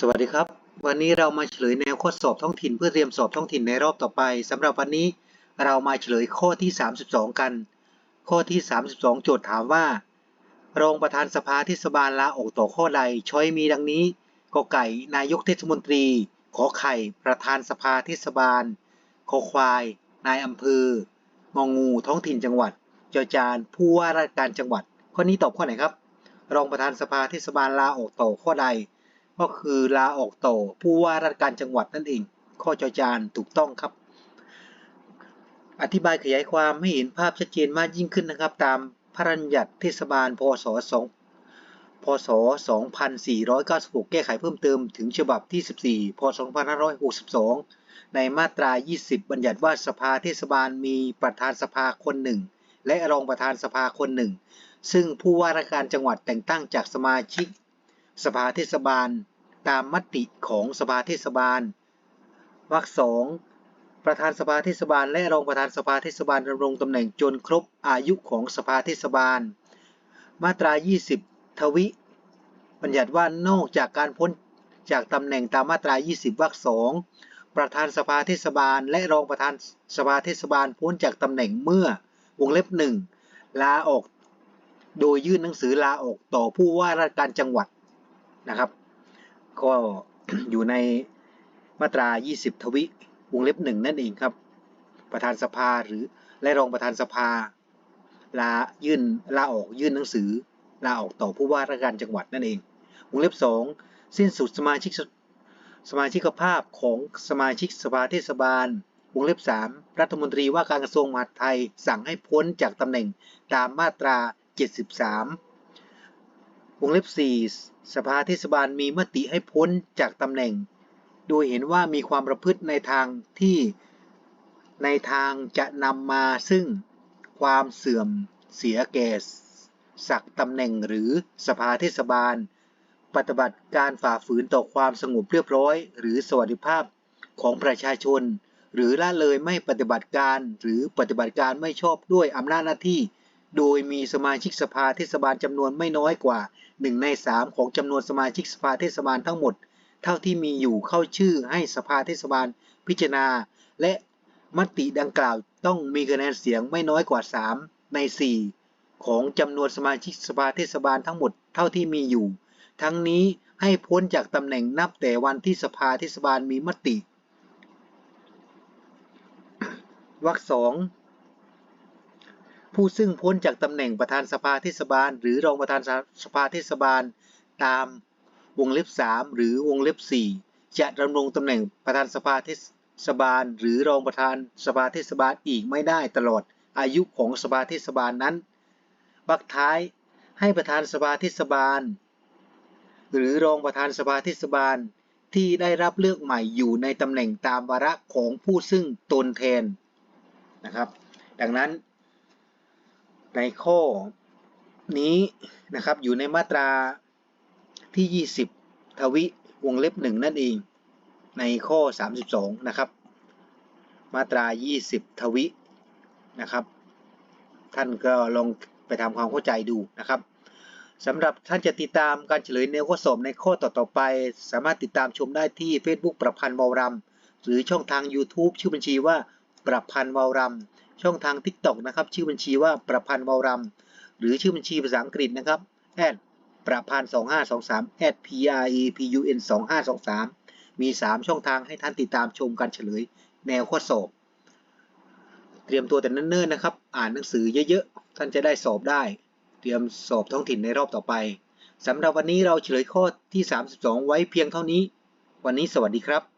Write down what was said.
สวัสดีครับ วันนี้เรามาเฉลยแนวข้อสอบท้องถิ่นเพื่อเตรียมสอบท้องถิ่นในรอบต่อไปสำหรับวันนี้เรามาเฉลยข้อที่ 32 กัน ข้อที่ 32 โจทย์ถามว่า รองประธานสภาเทศบาลลาออกต่อข้อใดช้อยมีดังนี้กไก่ นายกเทศมนตรี ขอไข่ ประธานสภาเทศบาลคอควาย นายอำเภององู ท้องถิ่นจังหวัดจอจานผู้ว่าราชการจังหวัด ข้อนี้ตอบข้อไหนครับ รองประธานสภาเทศบาลลาออกต่อข้อใด ก็คือลาออกต่อผู้ว่าราชการจังหวัดนั่นเอง ข้อจอจานถูกต้องครับ อธิบายขยายความให้เห็นภาพชัดเจนมากยิ่งขึ้นนะครับ ตามพระราชบัญญัติเทศบาล พศ 2 พศ 2496 แก้ไขเพิ่มเติมถึงฉบับที่ 14 พศ 2562 ในมาตรา 20 บัญญัติว่าสภาเทศบาลมีประธานสภาคนหนึ่ง และรองประธานสภาคนหนึ่ง ซึ่งผู้ว่าราชการจังหวัดแต่งตั้งจากสมาชิก สภาเทศบาล ตามมติของสภาเทศบาลวรรคสองประธานสภาเทศบาลและรองประธานสภาเทศบาลดำรงตำแหน่งจนครบอายุของสภาเทศบาล มาตรา 20 ทวิ บัญญัติว่านอกจากการพ้นจากตำแหน่งตามมาตรา 20 วรรคสองประธานสภาเทศบาล และรองประธานสภาเทศบาลพ้นจากตำแหน่งเมื่อวงเล็บหนึ่งลาออก โดยยื่นหนังสือลาออกต่อผู้ว่าราชการจังหวัด นะครับ ก็อยู่ในมาตรา 20 ทวิวงเล็บหนึ่งนั่นเองครับ ประธานสภาหรือและรองประธานสภาลายื่นลาออกยื่นหนังสือลาออกต่อผู้ว่าราชการจังหวัดนั่นเองวงเล็บ 2 สิ้นสุดสมาชิกสมาชิกภาพของสมาชิกสภาเทศบาล วงเล็บ 3 รัฐมนตรีว่าการกระทรวงมหาดไทย สั่งให้พ้นจากตำแหน่งตามมาตรา 73 วงเล็บ 4 สภาเทศบาลมีมติให้พ้นจากตำแหน่ง โดยเห็นว่ามีความประพฤติในทางที่ในทางจะนำมาซึ่งความเสื่อมเสียแก่ศักต์ตำแหน่งหรือสภาเทศบาล ปฏิบัติการฝ่าฝืนต่อความสงบเรียบร้อย หรือสวัสดิภาพของประชาชน หรือละเลยไม่ปฏิบัติการหรือปฏิบัติการไม่ชอบด้วยอำนาจหน้าที่ โดยมีสมาชิกสภาเทศบาลจำนวนไม่น้อยกว่า 1 ใน 3 ของจำนวนสมาชิกสภาเทศบาลทั้งหมด เท่าที่มีอยู่เข้าชื่อให้สภาเทศบาลพิจารณา และมติดังกล่าวต้องมีคะแนนเสียงไม่น้อยกว่า 3 ใน 4 ของจำนวนสมาชิกสภาเทศบาลทั้งหมดเท่าที่มีอยู่ ทั้งนี้ให้พ้นจากตำแหน่งนับแต่วันที่สภาเทศบาลมีมติวรรคสอง ผู้ซึ่งพ้นจากตำแหน่งประธานสภาเทศบาล หรือรองประธานสภาเทศบาล ตามวงเล็บ 3 หรือวงเล็บ 4 จะดำรงตำแหน่งประธานสภาเทศบาล หรือรองประธานสภาเทศบาลอีกไม่ได้ตลอดอายุของสภาเทศบาลนั้นวรรคท้ายให้ประธานสภาเทศบาล หรือรองประธานสภาเทศบาลที่ได้รับเลือกใหม่อยู่ในตำแหน่งตามวาระของผู้ซึ่งตนแทนนะครับ ดังนั้น ในข้อนี้นะครับอยู่ในมาตราที่ 20 ทวิวงเล็บหนึ่งนั่นเองในข้อ 32 นะครับ มาตรา 20 ทวินะครับ ท่านก็ลองไปทำความเข้าใจดูนะครับสำหรับท่านจะติดตามการเฉลยแนวข้อสอบในข้อต่อๆไป สามารถติดตามชมได้ที่ Facebook ประพันธ์วาวรำหรือช่องทาง YouTube ชื่อบัญชีว่าประพันธ์วาวรำ ช่องทาง TikTok นะครับ ชื่อบัญชีว่าประพันธ์วาวรำหรือชื่อบัญชีภาษาอังกฤษนะครับประพันธ์2523 p r e p u n 2523 มี 3 ช่องทางให้ท่านติดตามชมการเฉลย แนวข้อสอบ เตรียมตัวแต่เนิ่นๆนะครับ อ่านหนังสือเยอะๆ ท่านจะได้สอบได้ เตรียมสอบท้องถิ่นในรอบต่อไปสำหรับวันนี้เราเฉลยข้อที่ 32 ไว้เพียงเท่านี้ วันนี้สวัสดีครับ